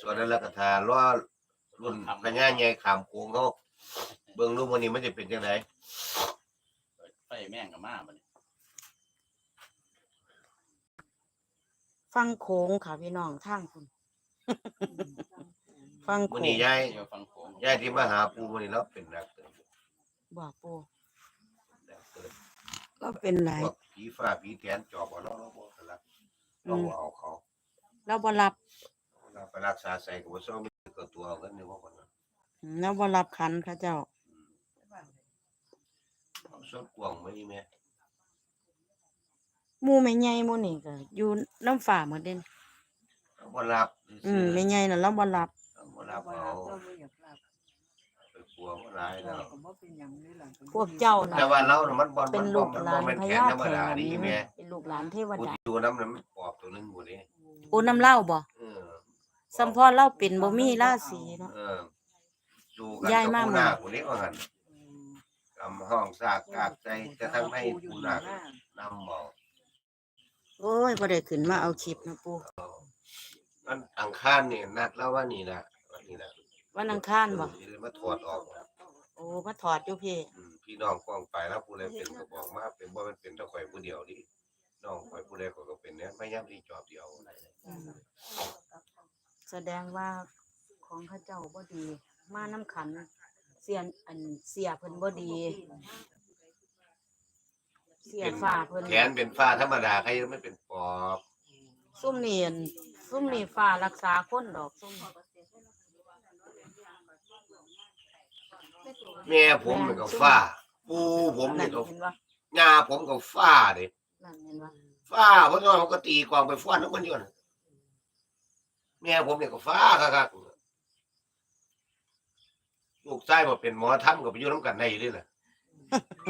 ส่วนนั้นแล้วก็ทาล้อรุ่นพญาใหญ่ขามโค้งเขาเบิ่งรูปวันนี้มันจะเป็นจังไดไฟแม่งกับมาบัดนี้ฟังโค้งค่ะพี่น้องทางคุณ ฟังวันโค้นี้งยายเดี๋ยวฟังโขงยายที่มาหาปูวันนี้เราเป็นนักเติมบอกปูนักเติมก็เป็นไรพวกผีฟ้าผีแทนจอบเอาเราเราบ่รับเราบ่เอาเขา เราบ่รับ เราไปรักษาใส่กับว่าซ้อมมีกับตัวเอากันนี่ว่าคนนั้นอืมเราบ่รับขันพระเจ้าเอาซ้อมกวางไม่แม่หมู่แม่ใหญ่หมู่นี่ก็อยู่น้ำฝ่าหมดเด่นเราบ่รับอืมแม่ใหญ่น่ะเราบ่รับเราบ่รับเอาไปกลัวบ่ร้ายแล้วพวกเจ้าน่ะแต่ว่าเราน่ะมันบ่เป็มันนลูบ่กมันหบ่ลานแม่นพแขนญาธรรมแถดานนี่แม่เป็นลูกหลานเทวกูดาอยู่น้ำนั้นมันปอบตัวหนึงหมดนี่โอ้น้ำเล่าบ่เออ สัมพอเราเป็นบ่มีราศีเนาะ เออสู้กันย้ายกับมาผู้ใหม่นาคคนนี้ว่างั้นกำห้องซากกากใจจะทั้งให้ผู้นาคนำหมอโอ้ยบ่ได้ขึ้นมาเอาคลิปนะปูมันอังคารนี่นัดแล้วว่านี่นะว่านี่นะวันอังคารบ่เออมาถอดออกโอ้มาถอดอยู่พี่อืมพี่น้องกองไปแล้วผู้ใดเป็นก็บอกมาเป็นบ่แมันเป็นแตะข่อยผู้เดียวดิน้องข่อยผู้ใดก็ก็เป็นเนี่ยพยายามที่จอบเดียวอืม แสดงว่าของเข้าเจ้าบ่ดี มาน้ำขันเสียนอันเสียเพิ่นบ่ดี เสียฝ่าเพิ่นแขนเป็นฝ้าธรรมดาใครยังไม่เป็นปอบซุ่มนี่อันซุ่มนี่ฝ่ารักษาคนดอกซุ่มนี่แม่ผมมันก็ฝ้าปูผมนั่นี่นก็เห็นว่าหญ้าผมก็ฝ้าเด้นั่นเห็นว่าฝ้าเพราะว่ามันก็ตีกวางไปฟ้อนทุกคนอยู่น่ะ แม่ผมเนี่ยก็ฝ้าคักๆลูกชายมาเป็นหมอทำก็ไปอยู่น้ำกันได้อยู่ด้วยแหละ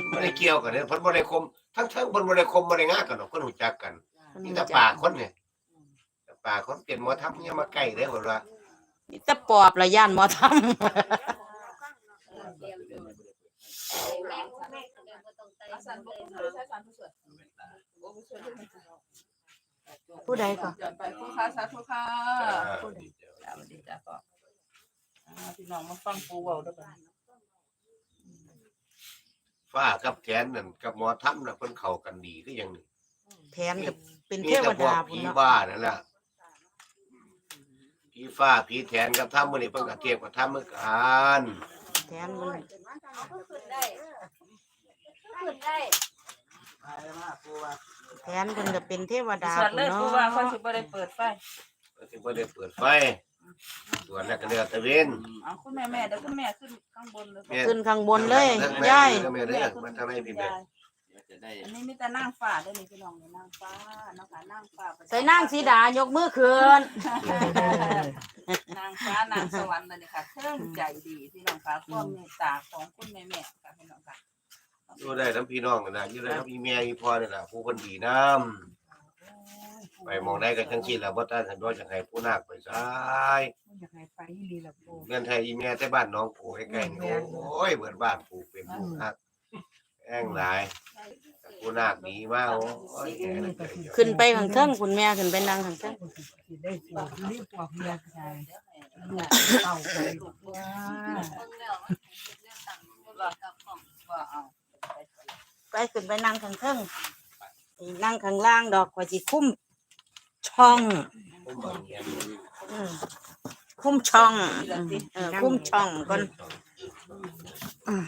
ไม่ได้เกี่ยวกันเนี่ยเพิ่นบ่ได้คม ทั้งทั้งๆเพิ่นบ่ได้คมบ่ได้งากันหรอกคนรู้จักกันเพิ่นมีรู้แต่จัปากคนเนี่ยแต่ปากคนเป็นหมอทำเนี่ยมาใกล้ได้บ่ว่ามีแต่ปอบละย่านหมอทำผู้ ใดก็ไปผู้ค้าสาธุค่ะผู้ใดสวัสดีจ้าก็อ่าพี่น้องมาฟังปูเว้าด้วยกันฝ้ากับแขนนั่นกับหมอทำน่ะเพิ่นเข้ากันดีคือหยังนี่แผนกับเป็นมีเทวแต่พวดากพุ่ผีนเนาะบ้านั่นแหละผีฟ้าผีแทนกับทำมื้อนี้เพิ่นก็เทียบกับทำเหมือนกันแผนมัน แผนเพิ่นก็เป็นเทวดาสวดเลยพุ่นปูว่าเขาเนาะสิบ่ได้เปิดไฟก็สิบ่ได้เปิดไฟส่วนนั้นก็เดือดตะเวนเอาคุณแม่แม่เดี๋ยวคุณแม่ขึ้นข้างบนเลยแม่ขึ้นข้างบนเลยทั้งแม่ยายทั้งแม่เด้อมันทำให้พี่แม่เดี๋ยวจะได้อันนี้มีแต่นางฟ้าเด้อนี่พี่น้องนี่นางฟ้าเนาะค่ะนางฟ้าใส่นางสีดายกมือขึ้นนางฟ้านางสวรรค์นั่นนี่ค่ะเทิงใจดีพี่น้องค่ะความเมตตาของคุณแม่แม่ค่ะพี่น้องค่ะ อยู่ได้ทั้งพี่น้องกันนะอยู่ได้ทั้งพี่แม่พี่พ่อนี่ล่ะผู้เพิ่นดีน้ำไปมองได้ก็จังซี่ล่ะบ่ต้านสันดอยจังให้ผู้นาคไปซ้ายอยากให้ไปอีหลีล่ะปูเงินไทยอีแม่แต่บ้านน้องปู่ใกล้ๆนี่โอ้ยเหมือนบ้านปู่เป็นผู้ฮักแอ้งหลายแต่ผู้นาคดีมากโอ้ยแก่เลยขึ้นไปข้างเทิงคุณแม่ขึ้นไปนั่งข้างเทิงได้ปวดรีบปวดเมียใจลูกเต่าไปว่า ว่าเอา ไปขึ้นไปนั่งข้างเทิงนี่นั่งข้างล่างดอกกว่าสิคุ้มช่องอืมคุ้มช่องเออคุ้มช่องก่อนอืม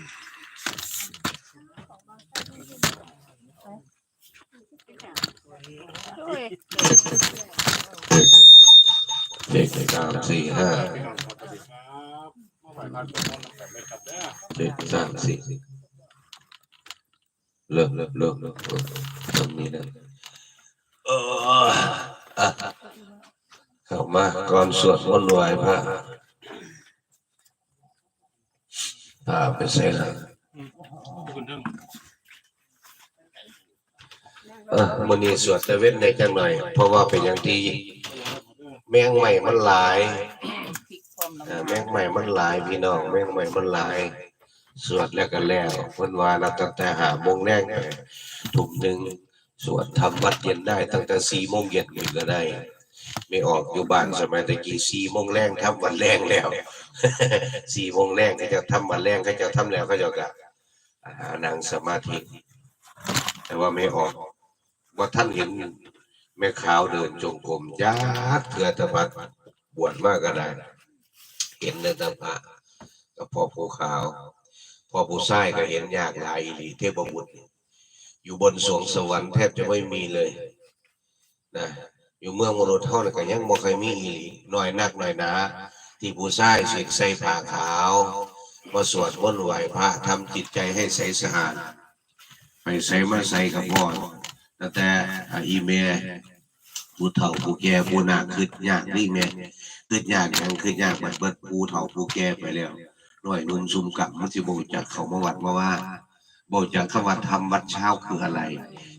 เด็กสามสี่ห้าเด็กสามสี่ เลิกเลิกเลิกเลิกตรงนี้นะเออเข้ามาก่อนสวดมนต์ไหว้พระพาไปใส่ละเออมันนี้สวดแต่เว้นได้จังหน่อย เพราะว่าเป็นอย่างที่แมงใหม่มันหลายแมงใหม่มันหลายพี่น้องแมงใหม่มันหลาย สวดแล้วก็แล้วเพิ่นว่านับตั้งแต่หาโมงแรกไปทุ่มหนึ่งสวดทำวัดเย็นได้ตั้งแต่สี่โมงเย็นนี่ก็ได้ ไม่ออกอยู่บ้านสมัยตะกี้สี่โมงแรงทำวันแรงแล้วสี่โมงแรงเขาจะทำวันแรงเขาจะทำแล้วเขาจะกะหานั่งสมาธิ แต่ว่าไม่ออกว่าท่านเห็นแม่ขาวเดินจงกรมยากเถื่อตะพัดบวชมากก็ได้ เห็นในตาพระก็พอผู้ขาว พอผู้ชายก็เห็นยากหลายหลีเทพบุตรอยู่บนสวงสวรรค์แทบจะไม่มีเลยนะอยู่เมืองมนุษย์เท่านั้นก็ยังบ่เคยมีอีหลีน้อยนักหน้อยหนาที่ผู้ชายสิใส่ผ้าขาวมาสวดมนต์ไหว้พระทำจิตใจให้ใสสะอาดไปใส่มาใส่กับพ่อตั้งแต่อ่าอีเมผู้เฒ่าผู้แก่ผู้นาคคือยากนี่แม่คือยากยังคือยากบัดเบิดผู้เฒ่าผู้แก่ไปแล้ว น้อยนุ่มซุ่มกับมันสิบ่รู้จักเขามาวัดมาว่าบจากคำว่าทำวัดเช้าคืออะไร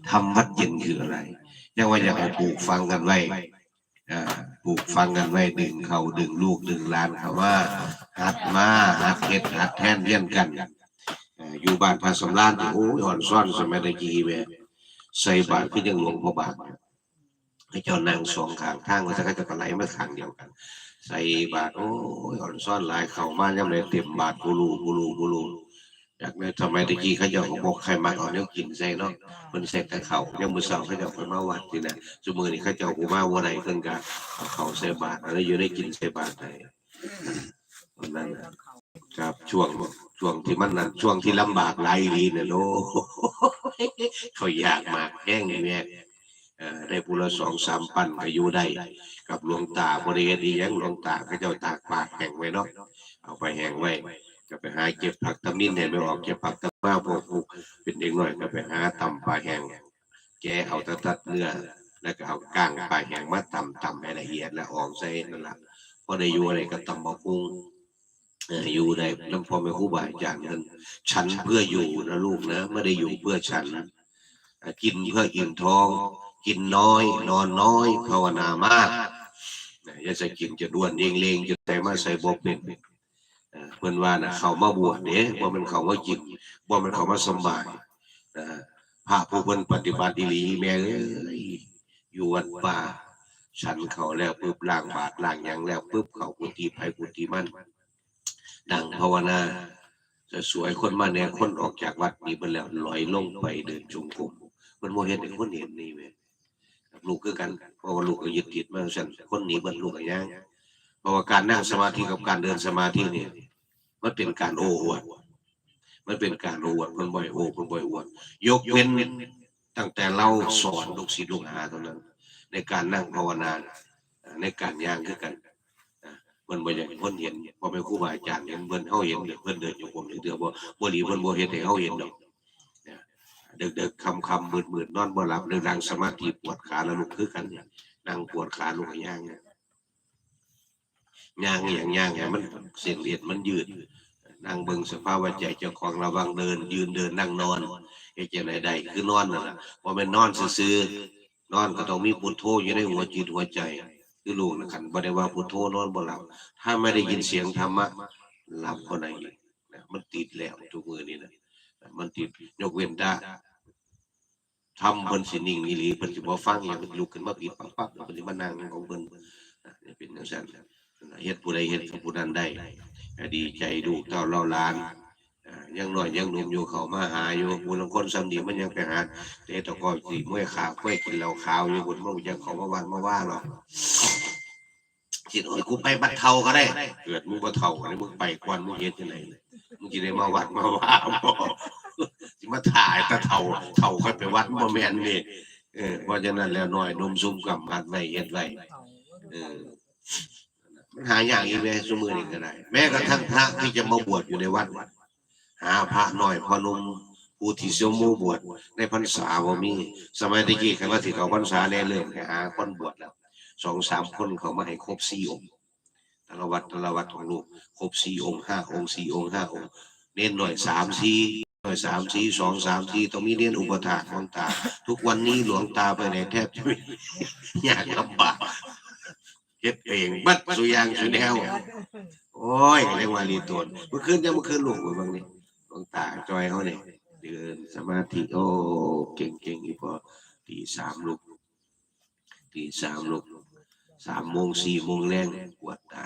ทำวัดเย็นคืออะไรยังว่าอยากให้ปลูกฟังกันไว้ปลูกฟังกันไว้ดึงเขาดึงลูกดึงหลานเขาว่าหัดมาหัดเฮ็ดหัดแทนเรียนกันอ่าอยู่บ้านพระสำรานที่โอ้ยอ่อนซ่อนสมัยตะกี้แม่ใส่บาตรคือยังหลวงพ่อบาทให้เจ้านั่งสองขางทางว่าจะก็จะไหลมาขางเดียวกัน ใส่บาตรโอ้ยอ่อนซ่อนหลายเข้ามายังเลยเต็มบาตรกูรูกูรูกูรูจากในสมัยตะกี้เขาเจะบอกใครมาเอาเนี้ยกินใส่เนาะมันเสร็จแต่เขายังมือสาเขาเจะไปมาวัดนี่นะสมือนี่เขาเจะหูมาวันไหนเพิ่นกันเอาเขาใส่บาตรอะไรอยู่ได้กินใส่บาตไหนนนั้นนะครับช่วงช่วงที่มันนั้นช่วงที่ลำบากหลายลีเนี่ยโอ้เขาอยากมากแห้งแม่ ได้ปุละสองสามปันก็อยู่ได้ กับหลวงตาบริเวณที่ยังหลวงตาเขาเจ้าตากปากแห้งไว้เนาะเอาไปแห้งไว้ก็ไปหาเก็บผักตำนินให้ไม่ออกเก็บผักตำมาพวกผูกเป็นเด็กน้อยก็ไปหาตำปลาแห้งแกเอาตะตัดเนื้อแล้วก็เอาก้างปลาแห้งมาตำตำให้ละเอียดแล้วออกใส่นั่นแหละพอได้อยู่อะไรก็ตำบะพุงเออยู่ได้น้ำพอไม่คู่บาอาจารย์นั้นฉันเพื่ออยู่นะลูกนะไม่ได้อยู่เพื่อฉันอะกินเพื่ออิ่มท้อง กินน้อย นอนน้อย ภาวนามากอย่าจะกินจะด้วนเองเลงจะแต่มาใส่บกเป็นเอ่อเพิ่นว่านะเขามาบวชเด้บ่แมันเขามาจิตบ่แมันเขามาสำบายพระผู้เพิ่นปฏิบัติอีแม่เอ้ยอยู่วัดป่าฉันเขาแล้วปุ๊บล้างบาตรล้างยังแล้วปุ๊บเขากุฏิไผกุฏิมันนั่งภาวนาจะสวยคนมาแน่คนออกจากวัดนี้เบิ่แล้วลอยลงไปเดินจงกรมมันบ่เฮ็ดให้คนเห็นนี่แม่ ลูกคือกันเพราะว่าลูกก็ยึดติดมาซั่นคนหนี้เบิ่ลูกก็ย่างเพราะว่าการนั่งสมาธิกับการเดินสมาธิเนี่ยมันเป็นการโอ้อวดมันเป็นการโอ้อวดมันบ่อยโอ้มันบ่อยอวดยกเว้นตั้งแต่เราสอนลูกศิษย์ลูกหาเท่านั้น ในการนั่งภาวนาในการย่างคือกันอ่ามันบ่อยากเพิ่นเห็นพอเป็นครูบาอาจารย์เห็นเพิ่นเฮาเห็นเพิ่นเดินอยู่ผมเดือบ่บ่หลีเพิ่นบ่เฮ็ดให้เฮาเห็นดอกนะ เด็กๆค่ำๆมืดๆนอนบ่หลับเรื่องนั่งสมาธิปวดขาแล้วลุกคือกันเนี่ยนั่งปวดขาลุกย่างเนี่ยย่างอย่างย่างอย่างมันเส้นเลียดมันยืดนั่งเบิ่งสภาพว่าใจเจ้าของระวังเดิน ยืนเดินนั่งนอนไอ้เจ้าไหนใดคือนอนน่ะพอมันนอนซื่อๆนอนก็ต้องมีพุทโธอยู่ในหัวจิตหัวใจ คือลูกนะคันบ่ได้ว่าพุทโธนอนบ่หลับถ้าไม่ได้ยินเสียงธรรมะหลับก็ได้อีกนมันติดแล้วทุกมือนี่นะมันติดยกเว้นได้ ทำเพิ่นสินิ่งอีหลีเพิ่นสิบ่ฟังอย่างลุกขึ้นมาปิดปั๊บปั๊บเพิ่นสิมานั่งของเพิ่นนี่เป็นจังซั่นเฮ็ดผู้ใดเฮ็ดกับผู้นั้นได้ดีใจดูเต้าเล่าล้านยังน้อยยังหนุ่มอยู่เขามาหาอยู่ผู้ลางคนสำนีมันยังไปหาแต่ตะกอนสิมวยขาวมวยกินเหล้าขาวอยู่บนมันบ่จะเขามาวันมาว่าหรอกคิดโอ้ยกูไปบัดเทาก็ได้ เกิดมึงบ่เทาอันนี้มึงไปกวนมึงเฮ็ดจังไดมึงสิได้มาวัดมาว่าบ่ มาถ่ายแตะเทาเทาค่อยไปวัดบ่แม่นนี่เออเพราะฉะนั้นแล้วน้อยนมซุ่มกำหัดไว้เฮ็ดไว้เออมันหาอย่างอีกเลยสมือนี่ก็ได้ แม้กระทั่งพระที่จะมาบวชอยู่ในวัดหาพระหน่อยพอนุ่มผู้ที่เสียมูบวชในพรรษาบ่มี สมัยตะกี้คำว่าที่เขาพรรษาแน่เริ่มแค่หาคนบวชแล้วสองสามคนเขามาให้ครบสี่องค์ตละวัดตละวัดของลูกครบสี่องค์ห้าองค์สี่องค์ห้าองค์ เน้นหน่อยสามสี่ อยสามสี่สองสามสี่ต้องมีเน้นอุปถากหลวงตา ทุกวันนี้หลวงตาไปไหนแทบจะไม่ยากลำบากเฮ็ดเองบัดสุยางสุแนวโอ้ยเรียกว่ารีตนเมื่อคืนจะเมื่อคืนหลูกไปบางนี่หลวงตาจอยเขาเนี่ยเดินสมาธิโอ้เก่งเก่งอีพอตีสามลูกตีสามลูกสามโมงสี่โมงแรงกวดตา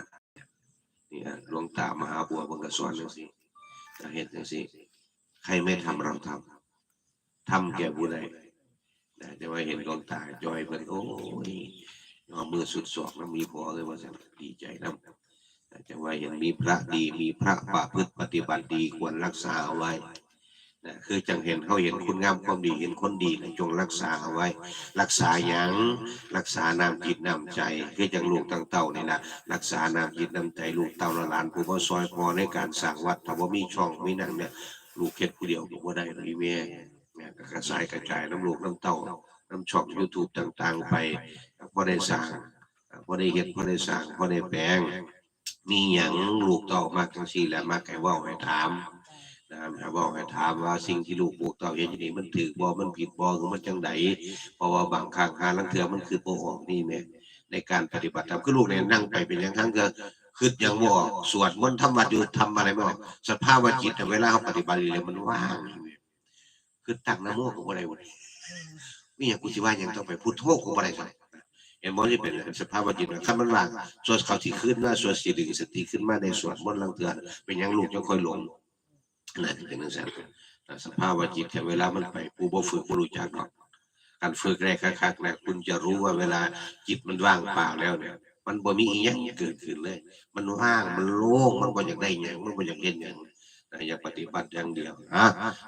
เนี่ยหลวงตามหาบัวบังกระสอนจังสิเห็นจังสิ ใครไม่ทำเราทำทำแก่ผู้ใดนะแต่ว่าเห็นหลวงตาจอยเพิ่นโอ้ยยอมมือสุดสอกแล้วมีพอเลยว่าสันดีใจนำแต่ว่าเห็นมีพระดีมีพระประพฤติปฏิบัติดีควรรักษาเอาไว้นะคือจังเห็นเขาเห็นคุณงามความดีเห็นคนดีนะจงรักษาเอาไว้ รักษาหยังรักษาน้ำจิตน้ำใจ คือจังลูกตั้งเต่านี่นะรักษาน้ำจิตน้ำใจลูกเต่าละลานผู้บ่ซอยพอในการสร้างวัดถ้าว่ามีช่องมีนั่นเนี่ย ลูกเฮ็ดผู้เดียวก็บ่ได้หรอกอีแม่เนี่ก็กระจายกระจายน้ำลูกน้ำเต่าน้ำช่อง YouTube ต่าง ๆ ไปพอได้สร้างพอได้เฮ็ดพอได้สร้างพอได้แปลง มีหยังลูกเต่ามากจังซี่แหละมากให้เว้าให้ถามนะครับห้เว้าให้ถามว่าสิ่งที่ลูกปลูกเต่าเฮ็ดอยู่นี่มันถูกบ่มันผิดบ่หรือมันจังไดเพราะว่าบางครั้งหาลังเทือมันคือโปออกนี่แม่ในการปฏิบัติธรรมคือลูกเนี่ยนั่งไปเป็นอย่างครั้งก็ คืออย่างบออกสวดมนต์ทำวัดอยู่ทำอะไรไม่ออกสภาพว่าจิตแต่เวลาเขาปฏิบัติเลยมันว่างคือตั้งนะโมของอะไรวะมีอย่างกูสิว่ายังต้องไปพูดโทษของอะไรสักเห็นบ่ที่เป็นสภาพว่าจิตมันคันมันว่างส่วนเขาที่ขึ้นมาส่วนสิดึงสติขึ้นมาในสวดมนต์ลังเทือนเป็นอย่างลูกยังค่อยหลงนั่นเป็นจังซั่นแต่สภาพว่าจิตแต่เวลามันไปผู้บ่ฝึกบ่รู้จักดอกการฝึกแรกคักๆนะคุณจะรู้ว่าเวลาจิตมันว่างเปล่าแล้วเนี่ย มันบ่มีอีหยังเกิดขึ้นเลย มันว่างมันโล่งมันบ่อยากได้หยังมันบ่อยากเล่นหยังอยากปฏิบัติอย่างเดียวอะ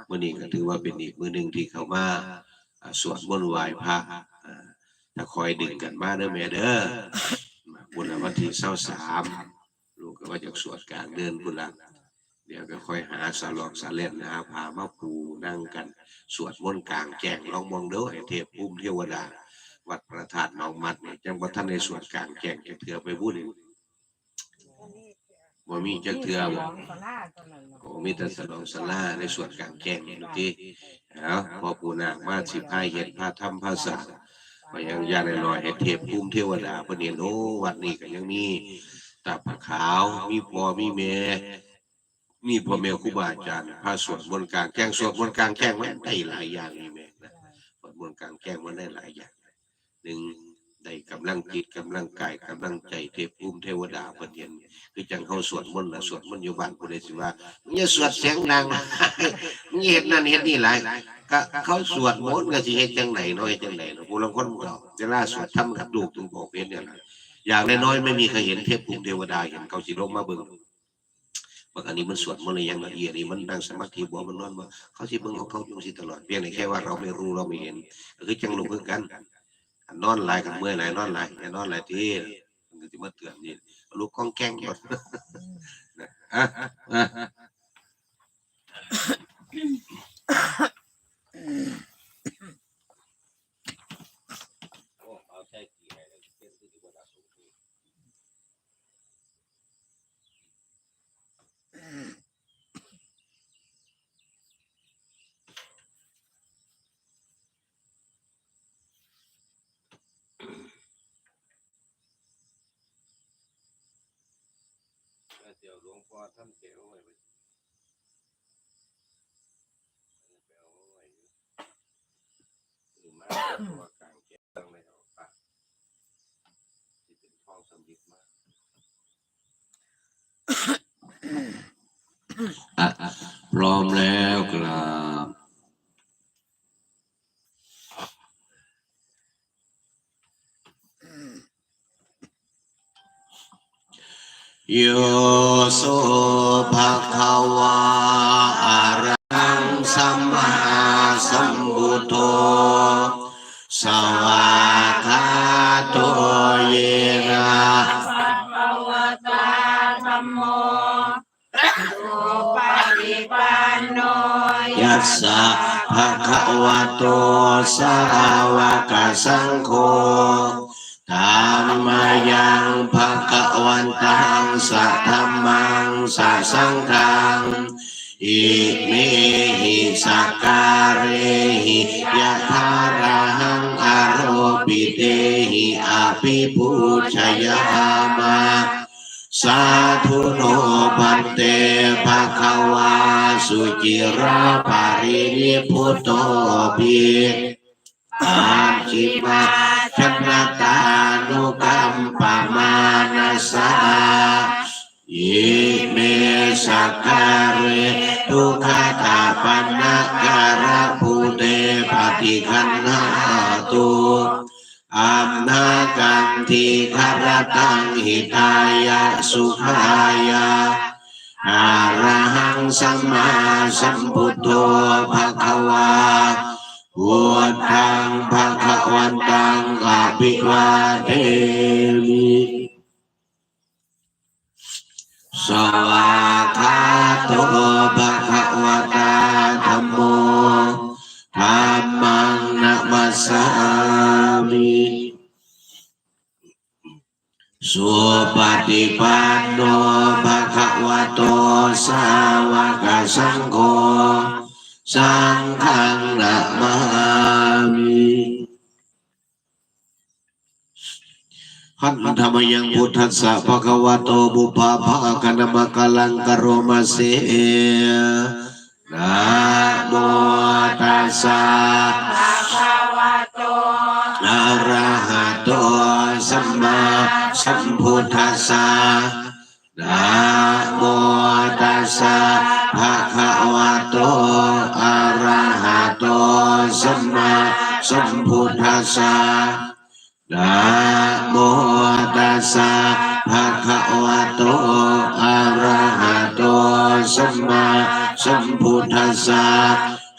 มื้อนี้ก็ถือว่าเป็นอีกมื้อหนึงที่เข้ามาสวดมนต์ไหว้พระอ่าถ้าคอยดึงกันมาเด้อแม่เด้อบุญวันที่23ลูกก็ว่าจะสวดกลางเดือนพุ่นละเดี๋ยวก็คอยหาสลอกสาเล่นหาผามาปูนั่งกัน สวดมนต์กลางแจ้งลองมองเด้อเทพภูมิเทวดา วัดประธานหนองมัดเนี่ยจังว่าท่านในสวดกลางแจ้งจะเถื่อไปพูดนี่บ่มีจักเถื่อบ่โอ้มีแต่สลองสลาในสวดกลางแจ้งนี่ที่เอาพอปูนางมาสิพายเห็นพระธรรมพระสาก็ยังยาในลอยให้เทพภูมิเทวดาเพิ่นเห็นโอ้วัดนี้ก็ยังมีตาผาขาวมีพ่อมีแม่มีพ่อแม่ครูบาอาจารย์พาสวดมนต์กลางแจ้งสวดมนต์กลางแจ้งแม่นได้หลายอย่างนี่แม่นะสวดมนต์กลางแจ้งมันได้หลายอย่าง หนึ่งได้กำลังจิตกำลังกายกำลังใจเทพภูมิเทวดาเพิ่นเห็นคือจังเขาสวดมนต์นะสวดมนต์อยู่บ้านผู้ใดสิว่ามึงอย่าสวดเสียงดังมึงเฮ็ดนั่นเฮ็ดนี่หลายก็เขาสวดมนต์ก็สิเฮ็ดจังไดเนาะเฮ็ดจังไดเนะผู้ลางคนก็เวลาสวดทำกับลูกถึงบอกเห็นเนี่ยนะอย่างน้อยไม่มีใครเห็นเทพภูมิเทวดาเห็นเขาสิลงมาเบิ่งบางอันนี้มันสวดมนต์อย่างละเอียดนี่มันนั่งสมาธิบ่มันนอนบ่เขาสิเบิ่งของเขาอยู่สิตลอดเพียงแต่แค่ว่าเราไม่รู้เราไม่เห็นคือจังลูกคือกัน นอนหลายกันเมื่อยหลายนอนหลายอย่านอนหลายทีมันก็สิมาเตือนนี่ลูกก้องแกล้งหมดนะอะอะ เอาใช้กี่ให้เลยเป็นที่ดีกว่าดาสูง เดี๋ยวหลวงพ่อท่านเสียไว้ไปเอาไว้หรือมาตัวกลางแจ้งตั้งในเอาปะที่เป็นทองสำริดมากพร้อมแล้วครับ โยโสภะคะวาอะระหังสัมมาสัมพุทโธสวากขาโตเยนะสัพพวตาธัมโมสุปฏิปันโนยัสสะภะคะวะโตสาวกสังโฆธัมมายังภะคะ วันตังสัทธัมมังสัสังฆังอิเมหิสักการเรหิยะธาระหังอโรปิเตหิอาภิปุชยามาสาธุโนพันเตภะคะวาสุจิราภารินิพุตโตภิอาจิมาชนะตานุกัมมปะมานัสสาอิเมสั กขาเรทุกขตาปันนาการะภูเตปฏิคันหาตุอัมนากันทีคารตังหิตายะสุขายะอาระหังสัมมาสัมพุทโธภะคะวาพุทธังภะคะวันตังอภิวาเทมิสวากขาโตภะคะวะตาธัมโมธัมมังนะมัสสามิสุปฏิปันโนภะคะวะโตสาวกสังโฆ สังฆังนะมามิหันธรรมยังพุทธัสสะภะคะวะโตบุพภาคณมะกะลังกะโรมาเสนะโมตัสสะภะคะวะโตอะระหะโตสัมมาสัมพุทธัสสะนะโมตัสสะภะคะ สัมพุทธัสสะนะโมตัสสะภะคะวะโตอะระหะโตสัมมาสัมพุทธัสสะ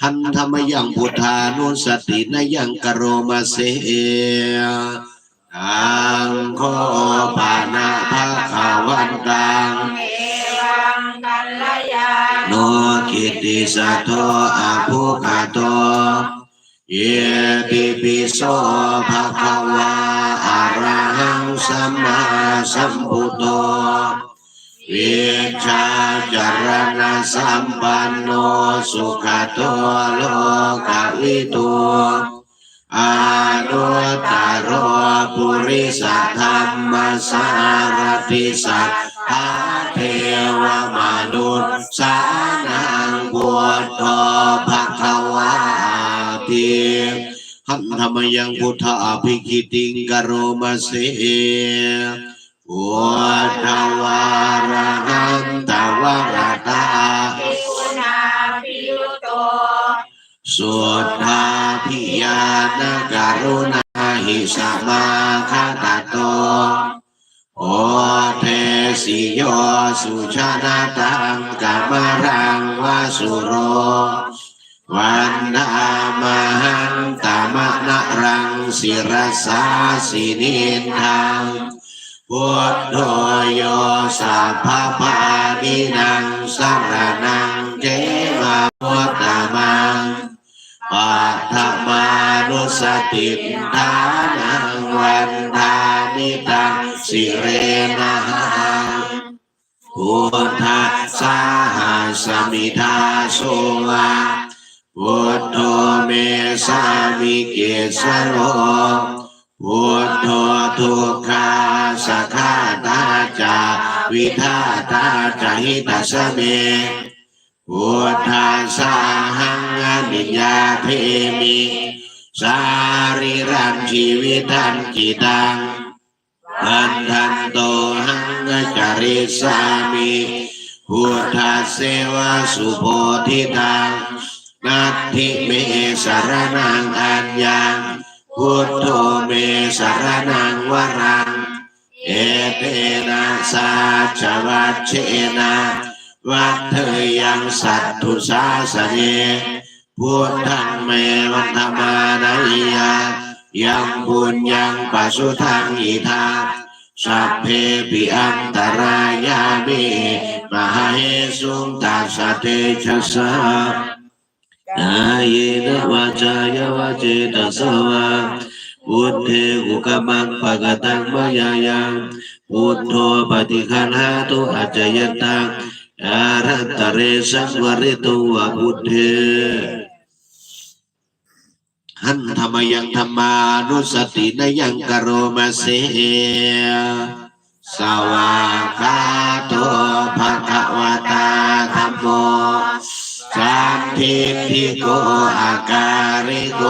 หันธรรมยังพุทธานุสตินยังกโรมาเสอังโคปานะภะคะวันตังเอวังกัลยาณโนกิติสัตโตอะภุคาโต เยติปิโสภะคะวาอะระหังสัมมาสัมพุทโธเวชาจารณะสัมปันโนสุขโตโลกวิตูอานุตตโรปุริสธรรมสารติสัทธาเทวมนุษย์สานังบุตโหันธรรมยังพุทธาภิกิติงกโรมาเสพุทธวารหันตวรตาภิกขุนาภิโตสุทธาพิยานการุณาหิสัมมาคาตโตโอเทสิโยสุชานตังกามรังวาสุโร วันนามหันตามะนะรังศิรสาสินินทัง พุทโธเมสามิตังสิสโสวะพุทโธทุกขาสัคขาตาจาวิทาตาจาหิตัสเมพุทธัสสะหังอนิจจาเทมิสาริรังชีวิตันจิตังอันทันโตหังจาริสามิพุทธเสวสุโพธิตัง นัตถิเมสารนังอัญญังพุทโธเมสารนังวรัง เอเตนะสาจวัชเชนะวัดเธอยังสัตตุสาสเนพุทธังเมวันธรรมานายายังบุญยังปัสสุทังอิทาสัพเพปิอันตรายามิมหาเหสุงตัสสะเตชัสา ยเนวาจายวาเจตสวะพุทเทกุกมัง ปะกตังมายายังพุทโธปฏิคันหาตุอัจจยตังอารันตเรสังวริตุวะพุทเทหันธรรมยังธรรมานุสตินยังกโรมาเสสวากขาโตภะคะวะตาธัมโมสัมทิฏฐิโกอาการิโก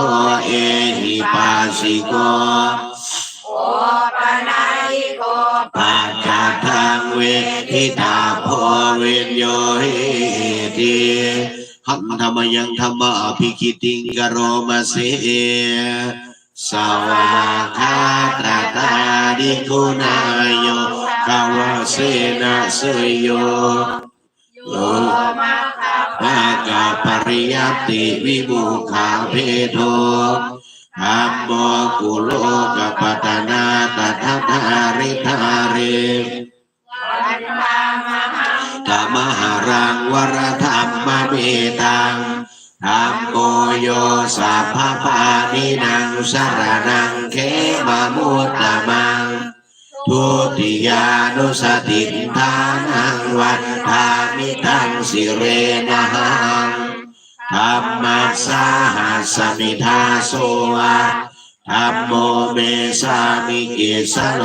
เอหิปัสสิโกโอปะนายทิตาโพเวนโยหิติหันธรรมยังธรรมะภิคิติงกโรมาเสสวาคาตาตาดิคุณายโยกาวาเสนะเสยโยโยภา กาปริยัติวิมุขาเพโทธัมโมกุโลกปัตนาตถาธาริธาเรธรรมหารังวรธรรมเมตังธรรมโมโยสัพพปานินังสรนังเขมามุตตะมัง ทุติยานุสติทานังวันทามิทังสิเรนะหังธรรมัสสาหัสมิทาโสวะธรรมโมเมสามิเกสโล